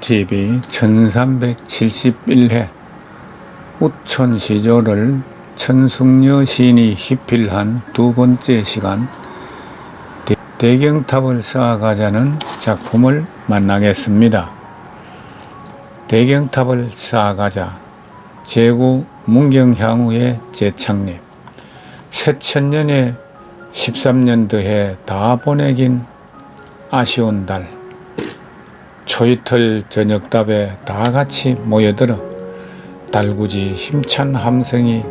TV 1371회 우천 시조를 천숙녀 시인이 희필한 두 번째 시간 대- 대경탑을 쌓아가자는 작품을 만나겠습니다. 대경탑을 쌓아가자 제구 문경향후의 재창립 새천년에 13년 더해 다 보내긴 아쉬운 달 초이틀 저녁답에 다 같이 모여들어 달구지 힘찬 함성이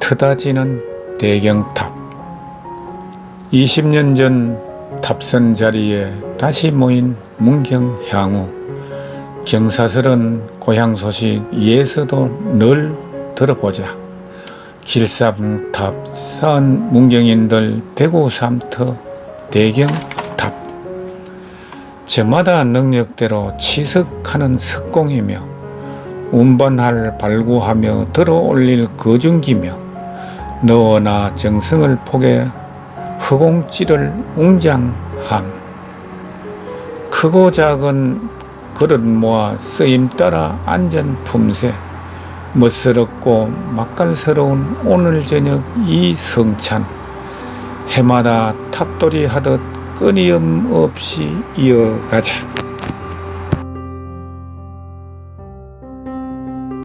트다지는 대경탑. 20년 전 탑선 자리에 다시 모인 문경 향후 경사스런 고향 소식 예서도 늘 들어보자. 길쌈탑 쌓은 문경인들 대구 삼터 대경탑 저마다 능력대로 치석하는 석공이며 운반할 발구하며 들어올릴 거중기며 너나 정성을 포개 허공찌를 웅장함. 크고 작은 그릇 모아 쓰임 따라 안전 품새 멋스럽고 맛깔스러운 오늘 저녁 이 성찬. 해마다 탑돌이 하듯 끊임없이 이어가자.